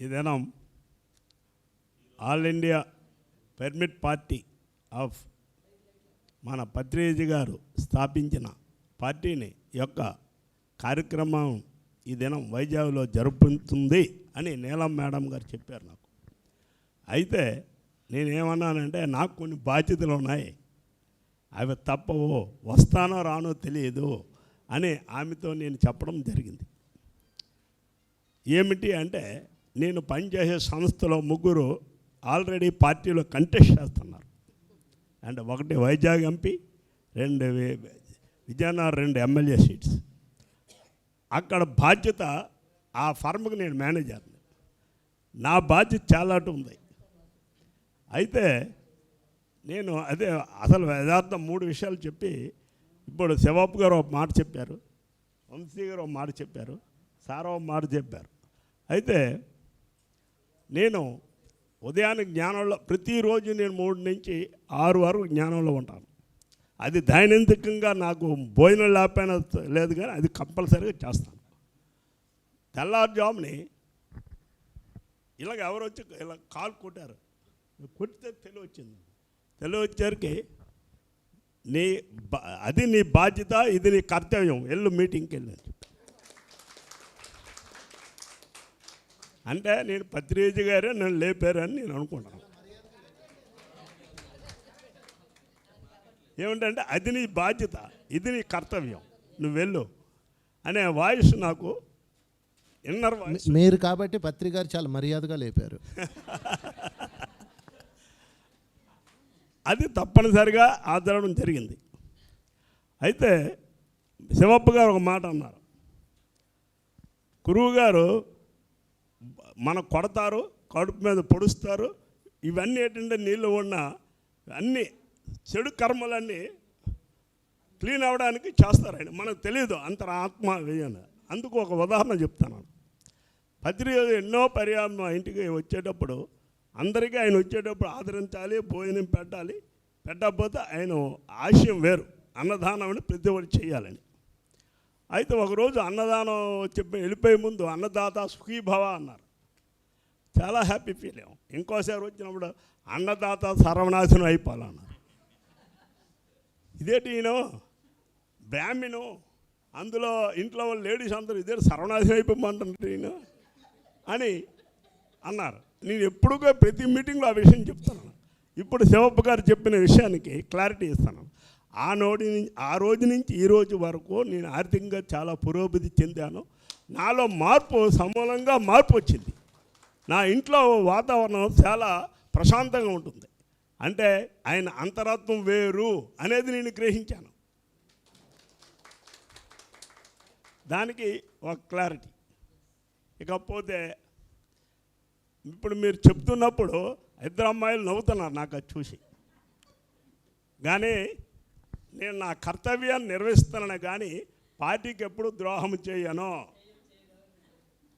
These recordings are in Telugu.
ఈ దినం all India pyramid party of మన పత్రేజీ గారు స్థాపించిన పార్టీని యొక్క కార్యక్రమం ఈ దినం వైజాగ్లో జరుపుతుంది అని నీలం మేడం గారు చెప్పారు నాకు. అయితే నేనేమన్నానంటే నాకు కొన్ని బాధ్యతలు ఉన్నాయి. అవి తప్పవు వస్తానో రానో తెలియదు అని ఆమెతో నేను చెప్పడం జరిగింది. ఏమిటి అంటే నేను పనిచేసే సంస్థలో ముగ్గురు ఆల్రెడీ పార్టీలో కంటెస్ట్ చేస్తున్నారు. అంటే ఒకటి వైజాగ్ ఎంపీ రెండు విజయనగరం రెండు ఎమ్మెల్యే సీట్స్. అక్కడ బాధ్యత ఆ ఫర్మ్కి నేను మేనేజర్ని నా బాధ్యత చాలా ఉంది. అయితే నేను అదే అసలు యథార్థం మూడు విషయాలు చెప్పి ఇప్పుడు శివప్ గారు ఒక మాట చెప్పారు వంశీ గారు ఒక మాట చెప్పారు సారో మాట చెప్పారు. అయితే నేను ఉదయాన్నే జ్ఞానంలో ప్రతిరోజు నేను మూడు నుంచి ఆరు వరకు జ్ఞానంలో ఉంటాను. అది దైనందికంగా నాకు భోజనం లేకపోయినా లేదు కానీ అది కంపల్సరీగా చేస్తాను. తెల్లారుజాముని ఇలాగ ఎవరు వచ్చి ఇలా కాలు కొట్టారు. కొట్టితే తెలివి వచ్చింది తెలివి వచ్చేసరికి నీ బా- అది నీ బాధ్యత ఇది నీ కర్తవ్యం. ఎల్లు మీటింగ్కి వెళ్ళాను అంటే నేను పత్రిజీ గారే నన్ను లేపారని నేను అనుకుంటాను. ఏమిటంటే అది నీ బాధ్యత ఇది నీ కర్తవ్యం నువ్వు వెళ్ళు అనే వాయిస్ నాకు ఇన్నర్ వాయిస్ మీరు కాబట్టి పత్రిక చాలా మర్యాదగా లేపారు. అది తప్పనిసరిగా ఆదరడం జరిగింది. అయితే శివప్ప గారు ఒక మాట అన్నారు. గురువు గారు మన కొడతారు కడుపు మీద పొడుస్తారు. ఇవన్నీ ఏంటంటే నీళ్ళు ఉన్న అన్నీ చెడు కర్మలన్నీ క్లీన్ అవ్వడానికి చేస్తారండి. మనకు తెలియదు అంతర ఆత్మ వేయని. అందుకు ఒక ఉదాహరణ చెప్తాను. పత్రికలు ఎన్నో పర్యాయం మా ఇంటికి వచ్చేటప్పుడు అందరికీ ఆయన వచ్చేటప్పుడు ఆదరించాలి భోజనం పెట్టాలి. పెట్టకపోతే ఆయన ఆశయం వేరు. అన్నదానం అని ప్రతి ఒక్కటి చేయాలని. అయితే ఒకరోజు అన్నదానం చెప్పి వెళ్ళిపోయే ముందు అన్నదాత సుఖీభవ అన్నారు. చాలా హ్యాపీ ఫీల్ అయ్యాం ఇంకోసారి వచ్చినప్పుడు అన్నదాత సర్వనాశనం అయిపోవాలన్నారు ఇదేంటి ఈయన బ్రాహ్మణు అందులో ఇంట్లో వాళ్ళు లేడీస్ అందరూ ఇదే సర్వనాశనం అయిపోమంటారు ఈయన అని అన్నారు. నేను ఎప్పుడుగా ప్రతి మీటింగ్లో ఆ విషయం చెప్తున్నాను. ఇప్పుడు శివప్ప గారు చెప్పిన విషయానికి క్లారిటీ ఇస్తాను. ఆ నోటి నుంచి ఆ రోజు నుంచి ఈ రోజు వరకు నేను ఆర్థికంగా చాలా పురోభివృద్ధి చెందాను. నాలో మార్పు సమూలంగా మార్పు వచ్చింది. నా ఇంట్లో వాతావరణం చాలా ప్రశాంతంగా ఉంటుంది. అంటే ఆయన అంతరాత్వం వేరు అనేది నేను గ్రహించాను. దానికి ఒక క్లారిటీ ఇకపోతే ఇప్పుడు మీరు చెప్తున్నప్పుడు ఇద్దరు అమ్మాయిలు నవ్వుతున్నారు నాకు అది చూసి. కానీ నేను నా కర్తవ్యాన్ని నిర్వహిస్తున్నాను కానీ పార్టీకి ఎప్పుడు ద్రోహం చేయను.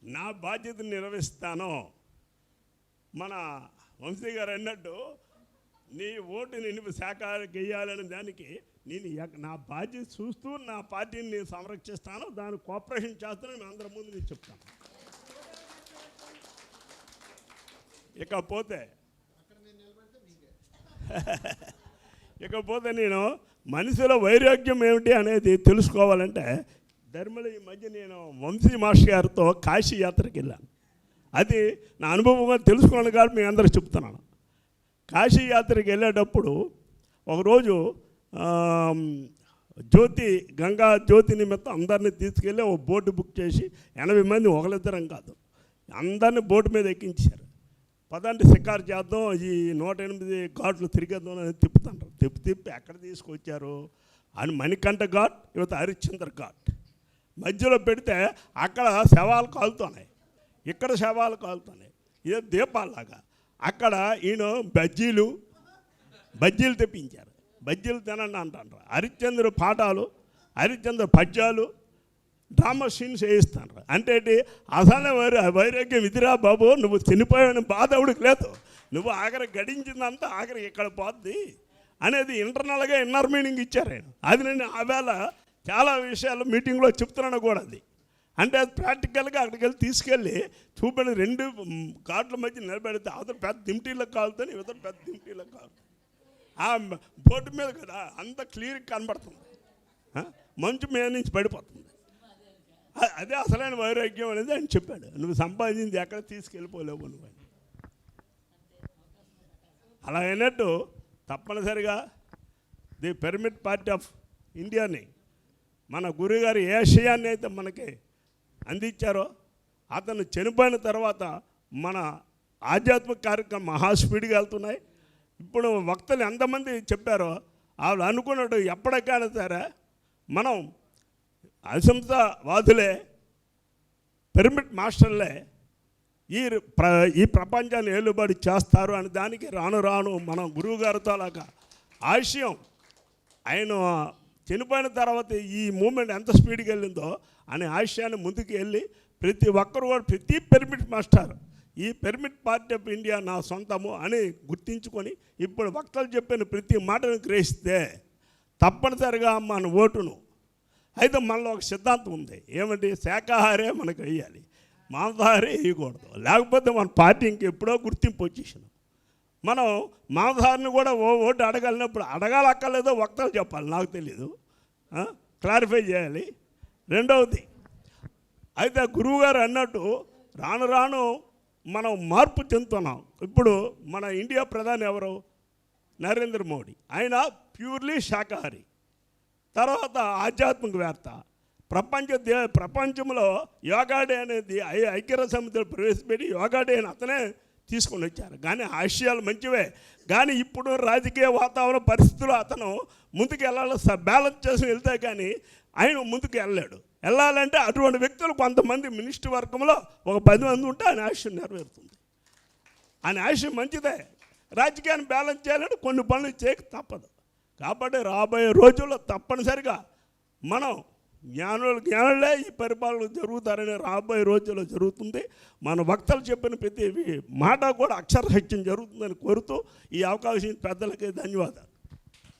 నా బాధ్యతను నిర్వహిస్తాను. మన వంశీ గారు అన్నట్టు నీ ఓటుని నిన్ను శాఖకి వేయాలనే దానికి నేను ఎక్- నా బాధ్యత చూస్తూ నా పార్టీని నేను సంరక్షిస్తాను దాని కోఆపరేషన్ చేస్తానని మీ అందరి ముందు నేను చెప్తాను. ఇకపోతే ఇకపోతే నేను మనిషిలో వైరాగ్యం ఏమిటి అనేది తెలుసుకోవాలంటే ధర్మల ఈ మధ్య నేను వంశీ మాస్టర్ గారితో కాశీ యాత్రకి వెళ్ళాను అది నా అనుభవంగా తెలుసుకోవాలి కాబట్టి మీ అందరూ చెప్తున్నాను. కాశీ యాత్రకి వెళ్ళేటప్పుడు ఒకరోజు జ్యోతి గంగా జ్యోతి నిమిత్తం అందరినీ తీసుకెళ్ళి ఒక బోటు బుక్ చేసి ఎనభై మంది ఒకరిద్దరం కాదు అందరినీ బోటు మీద ఎక్కించారు. పదండి షికారు చేద్దాం ఈ నూట ఎనిమిది ఘాట్లు తిరిగేద్దాం అని తిప్పుతుంటారు. తిప్పి తిప్పి ఎక్కడ తీసుకొచ్చారు? అని మణికంఠ ఘాట్ యువత హరిశ్చంద్ర ఘాట్. మధ్యలో పెడితే అక్కడ శవాలు కాలుతున్నాయి. ఇక్కడ శవాలు కాలుతున్నాయి. ఇదే దీపాల్లాగా. అక్కడ ఈయన బజ్జీలు బజ్జీలు తెప్పించారు. బజ్జీలు తినండి అంటారు హరిశ్చంద్ర పాఠాలు హరిశ్చంద్ర పద్యాలు డ్రామా సీన్స్ వేయిస్తాను అంటే అసలే వైర వైరాగ్యం ఇదిరా బాబు నువ్వు చనిపోయావని బాధ ఎవడికి లేదు. నువ్వు ఆఖరి గడించిందంతా ఆఖరి ఇక్కడ పోద్ది. అనేది ఇంటర్నల్గా ఇన్నర్ మీనింగ్ ఇచ్చారు ఆయన. అది నేను ఆవేళ చాలా విషయాలు మీటింగ్లో చెప్తున్నాను కూడా అది. అంటే అది ప్రాక్టికల్గా అక్కడికి వెళ్ళి తీసుకెళ్ళి చూపని రెండు మ్, కార్డుల మధ్య నిలబెడితే అవతల పెద్ద దిమ్టీలకు కాలుతుంది ఇవతల పెద్ద దిమ్టీలకు కాలుతుంది ఆ బోర్డు మీద కదా అంత క్లియర్గా కనబడుతుంది. మంచు మీద నుంచి పడిపోతుంది. అదే అసలైన వైరాగ్యం అనేది ఆయన చెప్పాడు. నువ్వు సంపాదించింది ఎక్కడ తీసుకెళ్ళిపోలేవు నువ్వు అని. అలా అయినట్టు తప్పనిసరిగా ది పిరమిడ్ పార్టీ ఆఫ్ ఇండియాని మన గురుగారు ఏ ఆశయాన్ని అయితే మనకి అందించారో అతను చనిపోయిన తర్వాత మన ఆధ్యాత్మిక కార్యక్రమం మహాస్పీడ్గా వెళ్తున్నాయి. ఇప్పుడు వక్తలు ఎంతమంది చెప్పారో వాళ్ళు అనుకున్నట్టు ఎప్పటికైనా సరే మనం అసంతవాదులే పిరమిడ్ మాస్టర్లే ఈ ప్ర ఈ ప్రపంచాన్ని ఏలుబడి చేస్తారు అని దానికి రాను రాను మనం గురువుగారితో అలాగా ఆశయం. ఆయన చనిపోయిన తర్వాత ఈ మూమెంట్ ఎంత స్పీడ్కి వెళ్ళిందో అనే ఆశయాన్ని ముందుకు వెళ్ళి ప్రతి ఒక్కరు కూడా ప్రతి పెర్మిట్ మాస్టర్ ఈ పెర్మిట్ పార్టీ ఆఫ్ ఇండియా నా సొంతము అని గుర్తించుకొని ఇప్పుడు వక్తలు చెప్పిన ప్రతి మాటను గ్రహిస్తే తప్పనిసరిగా మన ఓటును. అయితే మనలో ఒక సిద్ధాంతం ఉంది. ఏమంటే శాకాహారే మనకు వేయాలి మాంసాహారే వేయకూడదు. లేకపోతే మన పార్టీ ఇంకెప్పుడో గుర్తింపు వచ్చేసినాం మనం మాంసాహారిని కూడా ఓ ఓటు అడగలినప్పుడు అడగాలక్కర్లేదో వక్తలు చెప్పాలి నాకు తెలీదు. క్లారిఫై చేయాలి. రెండవది అయితే గురువుగారు అన్నట్టు రాను రాను మనం మార్పు చెందుతున్నాం. ఇప్పుడు మన ఇండియా ప్రధాని ఎవరు? నరేంద్ర మోడీ. ఆయన ప్యూర్లీ శాకాహారి. తర్వాత ఆధ్యాత్మికవేత్త ప్రపంచ దే ప్రపంచంలో యోగా డే అనేది ఐ- ఐక్యరాజ్య సమితిలో ప్రవేశపెట్టి యోగా డే అని అతనే తీసుకొని వచ్చారు. కానీ ఆశయాలు మంచివే. కానీ ఇప్పుడు రాజకీయ వాతావరణ పరిస్థితులు అతను ముందుకు వెళ్ళాలి స- బ్యాలెన్స్ చేసి వెళ్తే కానీ ఆయన ముందుకు వెళ్ళాడు వెళ్ళాలంటే అటువంటి వ్యక్తులు కొంతమంది మినిస్టర్ వర్గంలో ఒక పది మంది ఉంటే ఆయన ఆశయం నెరవేరుతుంది. ఆయన ఆశయం మంచిదే. రాజకీయాన్ని బ్యాలెన్స్ చేయాలంటే కొన్ని పనులు చేయక తప్పదు. కాబట్టి రాబోయే రోజుల్లో తప్పనిసరిగా మనం జ్ఞానులు జ్ఞానులే ఈ పరిపాలన జరుగుతారని రాబోయే రోజుల్లో జరుగుతుంది. మన వక్తలు చెప్పిన ప్రతి మాట కూడా అక్షరహత్యం జరుగుతుందని కోరుతూ ఈ అవకాశం పెద్దలకి ధన్యవాదాలు.